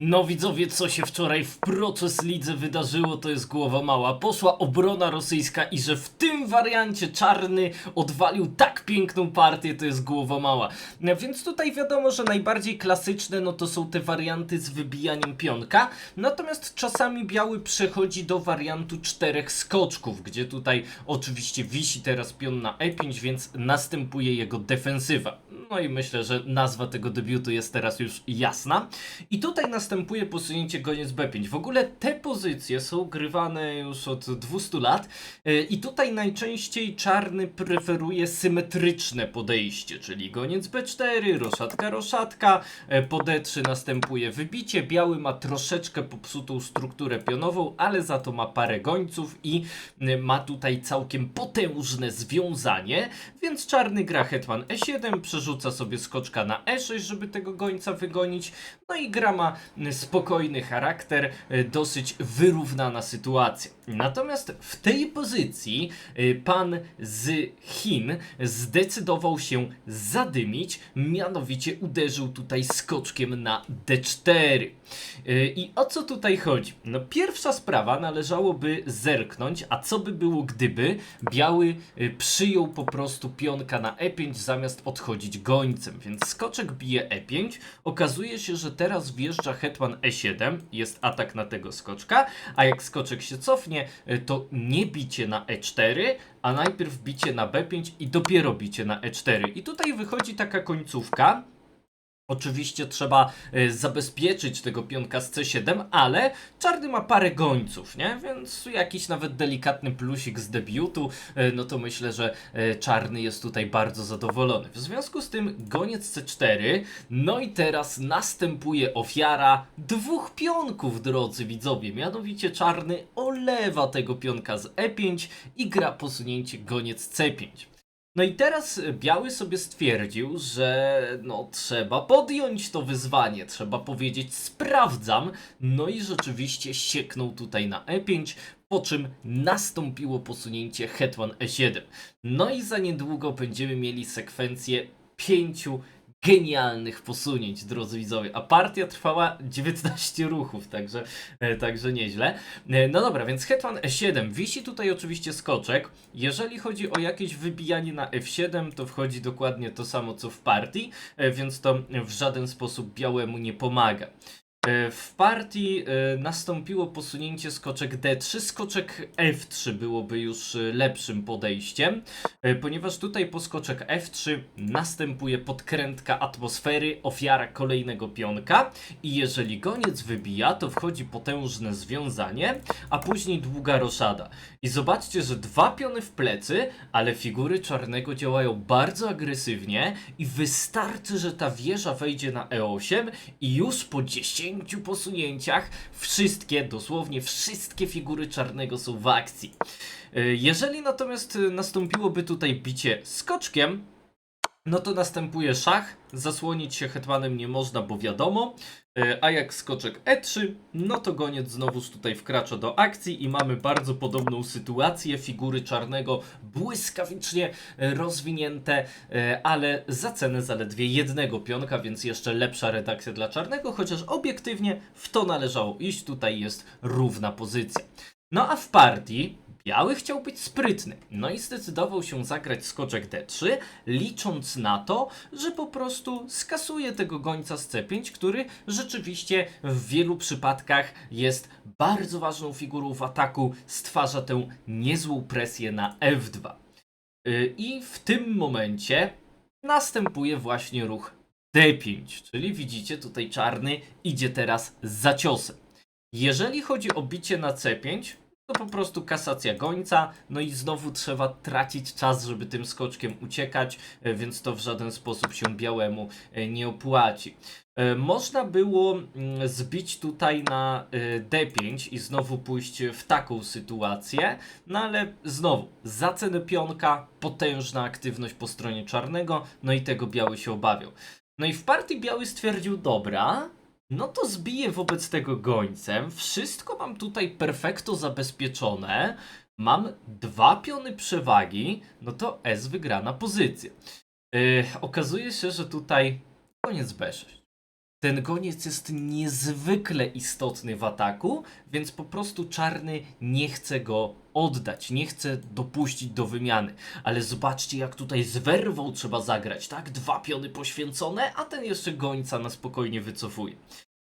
No widzowie, co się wczoraj w Proces Lidze wydarzyło, to jest głowa mała. Poszła obrona rosyjska i że w tym wariancie czarny odwalił tak piękną partię, to jest głowa mała. No Więc tutaj wiadomo, że najbardziej klasyczne no to są te warianty z wybijaniem pionka, natomiast czasami biały przechodzi do wariantu czterech skoczków, gdzie tutaj oczywiście wisi teraz pion na E5, więc następuje jego defensywa. No i myślę, że nazwa tego debiutu jest teraz już jasna. I tutaj następuje posunięcie goniec B5. W ogóle te pozycje są grywane już od 200 lat e, i tutaj najczęściej czarny preferuje symetryczne podejście, czyli goniec B4, roszatka, roszatka, e, po D3 następuje wybicie, biały ma troszeczkę popsutą strukturę pionową, ale za to ma parę gońców i e, ma tutaj całkiem potężne związanie, więc czarny gra hetman E7, przerzuca sobie skoczka na E6, żeby tego gońca wygonić, no i gra ma y, spokojny charakter, y, dosyć wyrównana sytuacja. Natomiast w tej pozycji y, pan z Chin zdecydował się zadymić, mianowicie uderzył tutaj skoczkiem na D4. Y, I o co tutaj chodzi? No pierwsza sprawa należałoby zerknąć, a co by było gdyby biały przyjął po prostu pionka na E5 zamiast odchodzić gońcem, więc skoczek bije E5, okazuje się, że teraz wjeżdża hetman E7, jest atak na tego skoczka, a jak skoczek się cofnie, y, to nie bicie na E4, a najpierw bicie na B5 i dopiero bicie na E4. I tutaj wychodzi taka końcówka, Oczywiście trzeba e, zabezpieczyć tego pionka z C7, ale czarny ma parę gońców, nie? Więc jakiś nawet delikatny plusik z debiutu, e, no to myślę, że e, czarny jest tutaj bardzo zadowolony. W związku z tym goniec C4, no i teraz następuje ofiara dwóch pionków, drodzy widzowie. Mianowicie czarny olewa tego pionka z E5 i gra posunięcie goniec C5. No i teraz e, Biały sobie stwierdził, że no trzeba podjąć to wyzwanie, trzeba powiedzieć sprawdzam. No i rzeczywiście sieknął tutaj na E5, po czym nastąpiło posunięcie hetman E7. No i za niedługo będziemy mieli sekwencję pięciu genialnych posunięć, drodzy widzowie. A partia trwała 19 ruchów, także, e, także nieźle. E, No dobra, więc hetman E7. Wisi tutaj oczywiście skoczek. Jeżeli chodzi o jakieś wybijanie na F7, to wchodzi dokładnie to samo co w partii, e, więc to w żaden sposób białemu nie pomaga. E, W partii e, nastąpiło posunięcie skoczek D3, skoczek F3 byłoby już e, lepszym podejściem, ponieważ tutaj po skoczek F3 następuje podkrętka atmosfery, ofiara kolejnego pionka i jeżeli goniec wybija, to wchodzi potężne związanie, a później długa roszada. I zobaczcie, że dwa piony w plecy, ale figury czarnego działają bardzo agresywnie i wystarczy, że ta wieża wejdzie na E8 i już po 10 posunięciach wszystkie, dosłownie wszystkie figury czarnego są w akcji. E, Jeżeli natomiast e, nastąpiłoby tutaj bicie skoczkiem, no to następuje szach, zasłonić się hetmanem nie można, bo wiadomo, E, a jak skoczek E3, no to goniec znowuż tutaj wkracza do akcji i mamy bardzo podobną sytuację, figury czarnego błyskawicznie rozwinięte, e, ale za cenę zaledwie jednego pionka, więc jeszcze lepsza redakcja dla czarnego, chociaż obiektywnie w to należało iść, tutaj jest równa pozycja. No a w partii Biały chciał być sprytny, no i zdecydował się zagrać skoczek D3, licząc na to, że po prostu skasuje tego gońca z C5, który rzeczywiście w wielu przypadkach jest bardzo ważną figurą w ataku, stwarza tę niezłą presję na F2. Yy, I w tym momencie następuje właśnie ruch D5, czyli widzicie tutaj czarny idzie teraz za ciosem. Jeżeli chodzi o bicie na C5, to po prostu kasacja gońca, no i znowu trzeba tracić czas, żeby tym skoczkiem uciekać, e, więc to w żaden sposób się białemu e, nie opłaci. E, Można było mm, zbić tutaj na e, D5 i znowu pójść w taką sytuację, no ale znowu, za cenę pionka, potężna aktywność po stronie czarnego, no i tego biały się obawiał. No i w partii biały stwierdził, dobra, no to zbiję wobec tego gońcem. Wszystko mam tutaj perfekto zabezpieczone. Mam dwa piony przewagi. No to S wygrana pozycja. Yy, okazuje się, że tutaj koniec B6. Ten goniec jest niezwykle istotny w ataku, więc po prostu czarny nie chce go oddać, nie chce dopuścić do wymiany. Ale zobaczcie, jak tutaj z werwą trzeba zagrać, tak? Dwa piony poświęcone, a ten jeszcze gońca na spokojnie wycofuje.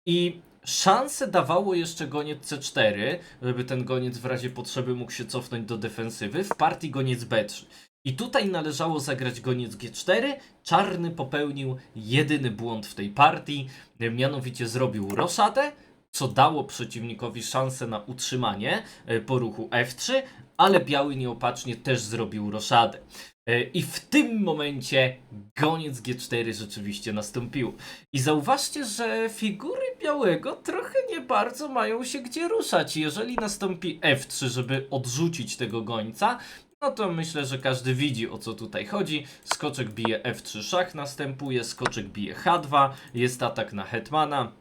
I szansę dawało jeszcze goniec C4, żeby ten goniec w razie potrzeby mógł się cofnąć do defensywy, w partii goniec B3. I tutaj należało zagrać goniec G4. Czarny popełnił jedyny błąd w tej partii, mianowicie zrobił roszadę, co dało przeciwnikowi szansę na utrzymanie e, po ruchu F3, ale biały nieopatrznie też zrobił roszadę. E, I w tym momencie goniec G4 rzeczywiście nastąpił. I zauważcie, że figury białego trochę nie bardzo mają się gdzie ruszać. Jeżeli nastąpi F3, żeby odrzucić tego gońca, no to myślę, że każdy widzi o co tutaj chodzi. Skoczek bije F3 szach następuje, skoczek bije H2, jest atak na hetmana.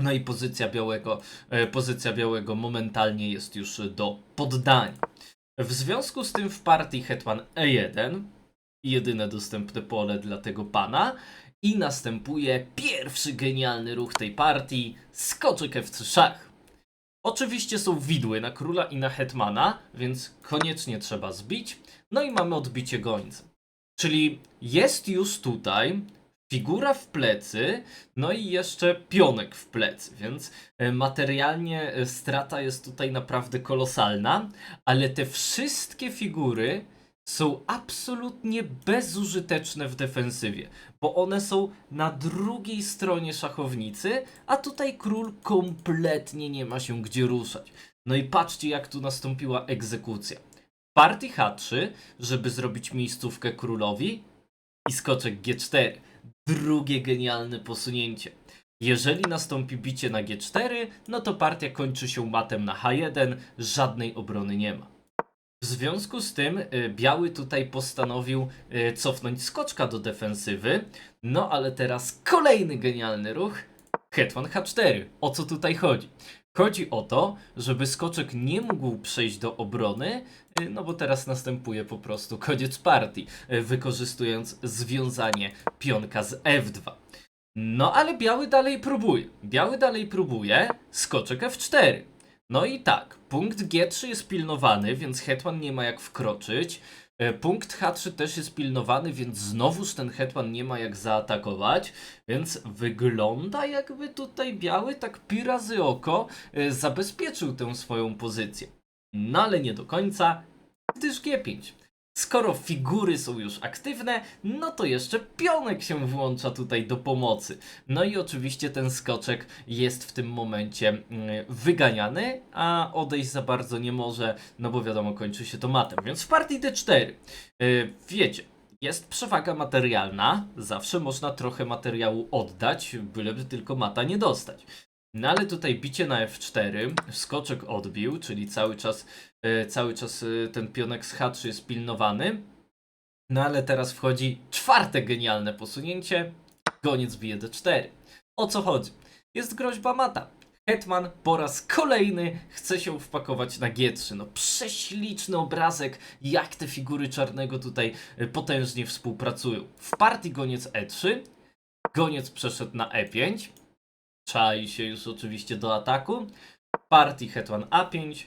No i pozycja białego, e, pozycja białego momentalnie jest już do poddania. W związku z tym w partii hetman E1, jedyne dostępne pole dla tego pana, i następuje pierwszy genialny ruch tej partii, skoczek F3 szach. Oczywiście są widły na króla i na hetmana, więc koniecznie trzeba zbić. No i mamy odbicie gońcem. Czyli jest już tutaj figura w plecy, no i jeszcze pionek w plecy, więc e, materialnie e, strata jest tutaj naprawdę kolosalna, ale te wszystkie figury są absolutnie bezużyteczne w defensywie, bo one są na drugiej stronie szachownicy, a tutaj król kompletnie nie ma się gdzie ruszać. No i patrzcie, jak tu nastąpiła egzekucja. Partii H3, żeby zrobić miejscówkę królowi i skoczek G4. Drugie genialne posunięcie. Jeżeli nastąpi bicie na G4, no to partia kończy się matem na H1, żadnej obrony nie ma. W związku z tym y, biały tutaj postanowił y, cofnąć skoczka do defensywy. No ale teraz kolejny genialny ruch. Hetman H4. O co tutaj chodzi? Chodzi o to, żeby skoczek nie mógł przejść do obrony, y, no bo teraz następuje po prostu koniec partii, wykorzystując związanie pionka z F2. No ale biały dalej próbuje. Biały dalej próbuje, skoczek F4. No i tak, punkt G3 jest pilnowany, więc hetman nie ma jak wkroczyć. E, Punkt H3 też jest pilnowany, więc znowuż ten hetman nie ma jak zaatakować, więc wygląda jakby tutaj biały tak pi razy oko e, zabezpieczył tę swoją pozycję. No ale nie do końca, gdyż G5. Skoro figury są już aktywne, no to jeszcze pionek się włącza tutaj do pomocy. No i oczywiście ten skoczek jest w tym momencie mm, wyganiany, a odejść za bardzo nie może, no bo wiadomo, kończy się to matem. Więc w partii D4, yy, wiecie, jest przewaga materialna, zawsze można trochę materiału oddać, byleby tylko mata nie dostać. No ale tutaj bicie na F4, skoczek odbił, czyli cały czas, e, cały czas e, ten pionek z H3 jest pilnowany. No ale teraz wchodzi czwarte genialne posunięcie, goniec bije D4. O co chodzi? Jest groźba mata. Hetman po raz kolejny chce się wpakować na G3. No prześliczny obrazek, jak te figury czarnego tutaj e, potężnie współpracują. W partii goniec E3, goniec przeszedł na E5, czai się już oczywiście do ataku. Partii Hetman A5.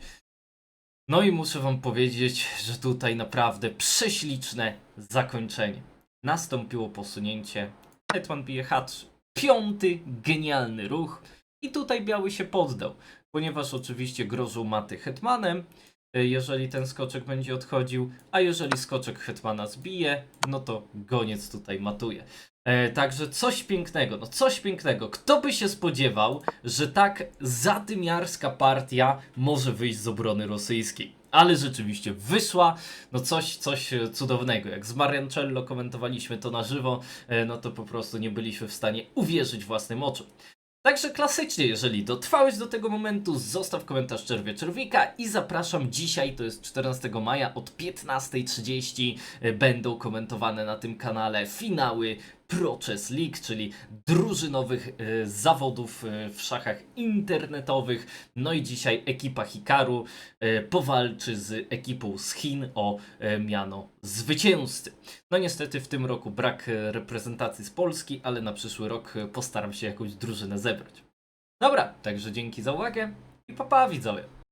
No i muszę wam powiedzieć, że tutaj naprawdę prześliczne zakończenie. Nastąpiło posunięcie. Hetman bije H3. Piąty genialny ruch. I tutaj biały się poddał, ponieważ oczywiście grożył maty hetmanem, e, jeżeli ten skoczek będzie odchodził, a jeżeli skoczek hetmana zbije, no to goniec tutaj matuje. E, także coś pięknego, no coś pięknego. Kto by się spodziewał, że tak zatymiarska partia może wyjść z obrony rosyjskiej? Ale rzeczywiście wyszła, no coś, coś cudownego. Jak z Mariancello komentowaliśmy to na żywo, e, no to po prostu nie byliśmy w stanie uwierzyć własnym oczom. Także klasycznie, jeżeli dotrwałeś do tego momentu, zostaw komentarz czerwie czerwika i zapraszam dzisiaj, to jest 14 maja od 15.30 e, będą komentowane na tym kanale finały Pro Chess League, czyli drużynowych e, zawodów e, w szachach internetowych. No i dzisiaj ekipa Hikaru e, powalczy z ekipą z Chin o miano zwycięzcy. No niestety w tym roku brak reprezentacji z Polski, ale na przyszły rok postaram się jakąś drużynę zebrać. Dobra, także dzięki za uwagę i papa widzowie.